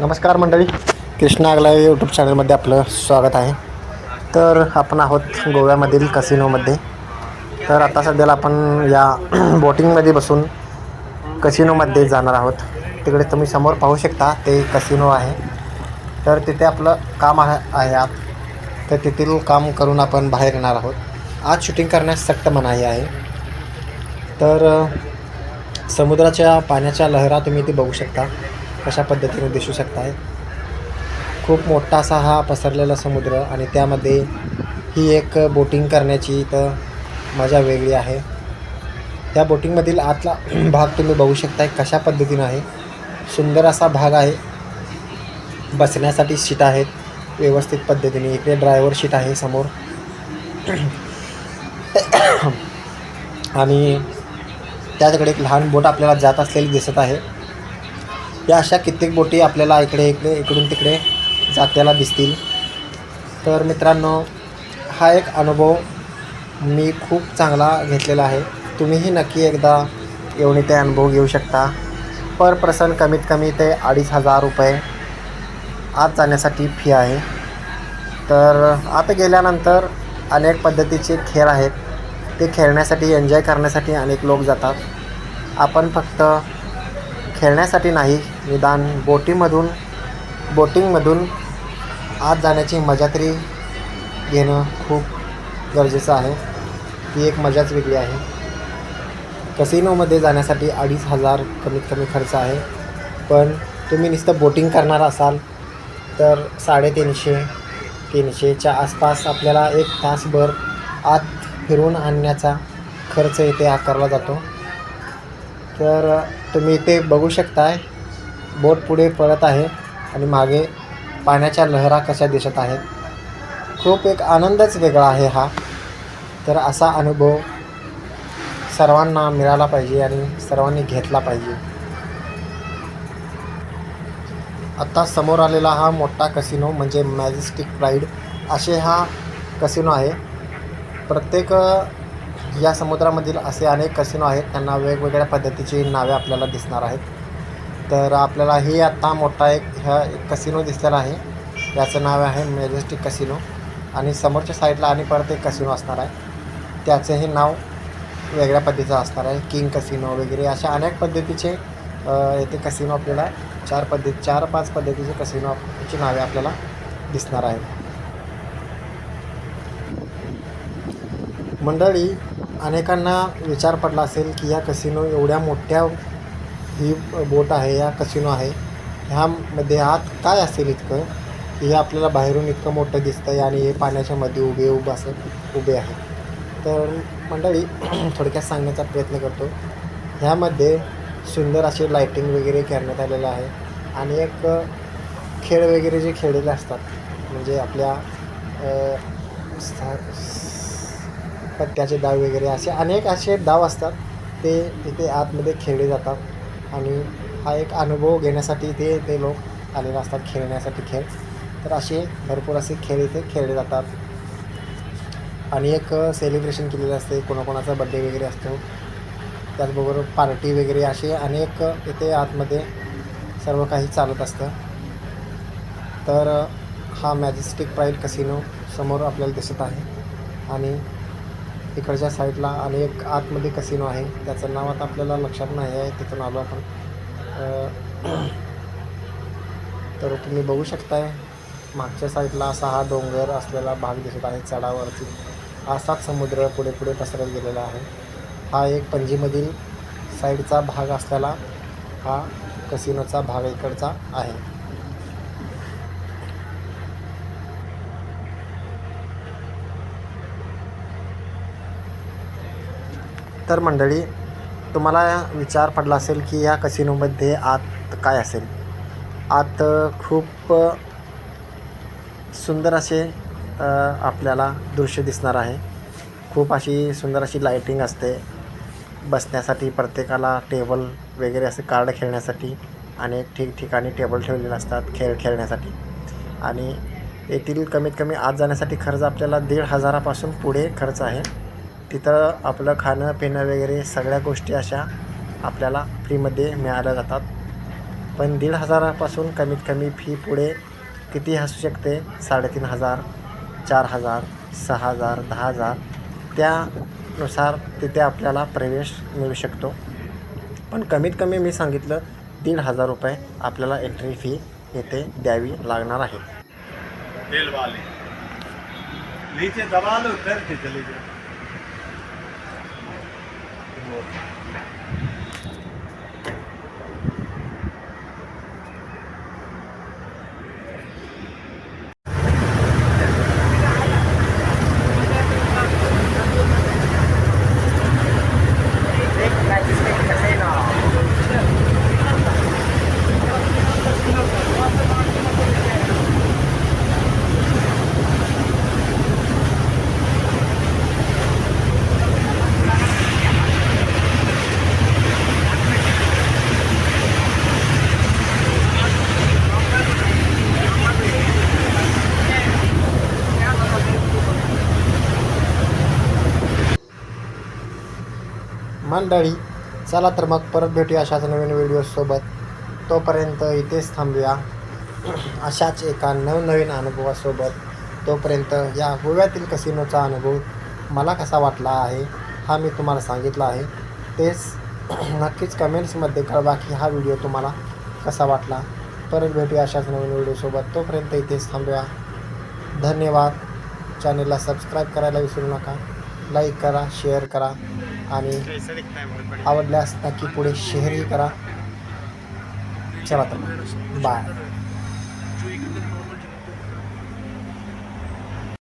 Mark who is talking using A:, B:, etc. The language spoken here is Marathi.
A: नमस्कार मंडळी. कृष्णा आगला यूट्यूब चॅनलमध्ये आपलं स्वागत आहे. तर आपण आहोत गोव्यामधील कसिनोमध्ये तर आता सध्याला आपण या बोटिंगमध्ये बसून कसिनोमध्ये जाणार आहोत. तिकडे तुम्ही समोर पाहू शकता ते कसिनो आहे. तर तिथे आपलं काम आहे आहे आत तर तेथील काम करून आपण बाहेर येणार आहोत. आज शूटिंग करण्यास सक्त मनाई आहे. तर समुद्राच्या पाण्याच्या लहरा तुम्ही ते बघू शकता. कशा पद्धतीने दिसू शकताय. खूप मोठा असा हा पसरलेला समुद्र आणि त्यामध्ये ही एक बोटिंग करण्याची तर मजा वेगळी आहे. त्या बोटिंगमधील आतला भाग तुम्ही बघू शकताय कशा पद्धतीनं आहे. सुंदर असा भाग आहे. बसण्यासाठी सीट आहेत. व्यवस्थित पद्धतीने इकडे ड्रायव्हर सीट आहे समोर. आणि त्याच्याकडे एक लहान बोट आपल्याला जात असलेली दिसत आहे. या अशा कित्येक बोटी आपल्याला इकडे इकडे इकडून तिकडे जात्याला दिसतील. तर मित्रांनो हा एक अनुभव मी खूप चांगला घेतलेला आहे. तुम्हीही नक्की एकदा येऊन इथे अनुभव घेऊ शकता. पर पर्सन कमीत कमी ते अडीच हजार रुपये आत जाण्यासाठी फी आहे. तर आता गेल्यानंतर अनेक पद्धतीचे खेळ आहेत. ते खेळण्यासाठी एन्जॉय करण्यासाठी अनेक लोक जातात. आपण फक्त खेळण्यासाठी नाही निदान बोटीमधून बोटिंगमधून आत जाण्याची मजा तरी घेणं खूप गरजेचं आहे. ती एक मजाच वेगळी आहे. कसिनोमध्ये जाण्यासाठी अडीच हजार कमीत कमी खर्च आहे. पण तुम्ही नुसतं बोटिंग करणार असाल तर साडेतीनशे तीनशेच्या आसपास आपल्याला एक तासभर आत फिरून आणण्याचा खर्च इथे आकारला जातो. तर तुम्ही इथे बघू शकताय बोट पुढे पळत आहे आणि मागे पाण्याच्या लहरा कशा दिसत आहेत. खूप एक आनंदच वेगळा आहे हा. तर असा अनुभव सर्वांना मिळाला पाहिजे आणि सर्वांनी घेतला पाहिजे. आत्ता समोर आलेला हा मोठा कसिनो म्हणजे मॅजेस्टिक प्राईड असे हा कसिनो आहे. प्रत्येक या समुद्रामधील असे अनेक कसिनो आहेत त्यांना वेगवेगळ्या पद्धतीची नावे आपल्याला दिसणार आहेत. तर आपल्याला ही आत्ता मोठा एक ह्या एक कसिनो दिसलेला आहे. याचं नाव आहे मेजेस्टिक कसिनो आणि समोरच्या साईडला आणि परत एक कसिनो असणार आहे. त्याचंही नाव वेगळ्या पद्धतीचं असणार आहे. किंग कसिनो वगैरे अशा अनेक पद्धतीचे येथे कसिनो आपल्याला चार पद्धती चार पाच पद्धतीचे कसिनोची नावे आपल्याला दिसणार आहेत. मंडळी अनेकांना विचार पडला असेल की या कसिनो एवढ्या मोठ्या ही बोट आहे या कसिनो आहे. ह्यामध्ये आत काय असेल इतकं? की हे आपल्याला बाहेरून इतकं मोठं दिसतं आहे आणि हे पाण्याच्या मध्ये उभे उभं असं उभे आहे. तर मंडळी थोडक्यात सांगण्याचा प्रयत्न करतो. ह्यामध्ये सुंदर असे लाईटिंग वगैरे करण्यात आलेलं आहे. आणि एक खेळ वगैरे जे खेळलेले असतात म्हणजे आपल्या पत्त्याचे डाव वगैरे असे अनेक असे डाव असतात. ते इथे आतमध्ये खेळले जातात. आणि हा एक अनुभव घेण्यासाठी ते ते लोक आलेले असतात खेळण्यासाठी खेळ. तर असे भरपूर असे खेळ इथे खेळले जातात. आणि एक सेलिब्रेशन केलेलं असते. कोणाकोणाचा बड्डे वगैरे असतो. त्याचबरोबर पार्टी वगैरे असे अनेक इथे आतमध्ये सर्व काही चालत असतं. तर हा मॅजेस्टिक प्राईड कसिनो समोर आपल्याला दिसत आहे. आणि इकडच्या साईडला आणि एक आतमध्ये कसिनो आहे. त्याचं नाव आता आपल्याला लक्षात नाही आहे. तिथून आलो आपण. तर तुम्ही बघू शकताय मागच्या साईडला असा हा डोंगर असलेला भाग दिसत आहे चढावरती. असाच समुद्र पुढे पुढे पसरत गेलेला आहे. हा एक पणजीमधील साईडचा भाग असलेला हा कसिनोचा भाग इकडचा आहे. तर मंडळी तुम्हाला विचार पडला असेल की या कसिनोमध्ये आत काय असेल? आत खूप सुंदर असे आपल्याला दृश्य दिसणार आहे. खूप अशी सुंदर अशी लाईटिंग असते. बसण्यासाठी प्रत्येकाला टेबल वगैरे असे कार्ड खेळण्यासाठी अनेक ठिकठिकाणी टेबल ठेवलेले असतात खेळ खेळण्यासाठी. आणि येथील कमीत कमी आत जाण्यासाठी खर्च आपल्याला दीड हजारापासून पुढे खर्च आहे. तिथं आपलं खाणं पिणं वगैरे सगळ्या गोष्टी अशा आपल्याला फ्रीमध्ये मिळाल्या जातात. पण दीड हजारापासून कमीत कमी फी पुढे किती असू शकते? साडेतीन हजार चार हजार सहा हजार दहा हजार. त्यानुसार तिथे आपल्याला प्रवेश मिळू शकतो. पण कमीत कमी मी सांगितलं दीड हजार रुपये आपल्याला एंट्री फी येथे द्यावी लागणार आहे.
B: Lord.
A: मंडळी चला तर मग परत भेटूया अशाच नवीन व्हिडिओसोबत तोपर्यंत इथेच थांबूया. अशाच एका नवनवीन अनुभवासोबत. तोपर्यंत या गोव्यातील कसिनोचा अनुभव मला कसा वाटला आहे हा मी तुम्हाला सांगितला आहे. तेच नक्कीच कमेंट्समध्ये कळवा की हा व्हिडिओ तुम्हाला कसा वाटला. परत भेटूया अशाच नवीन व्हिडिओसोबत तोपर्यंत इथेच थांबूया. धन्यवाद. चॅनेलला सबस्क्राईब करायला विसरू नका. लाईक करा शेअर करा. आणि आवडल्यास नक्की पुढे शेअरही करा. चला तर बाय.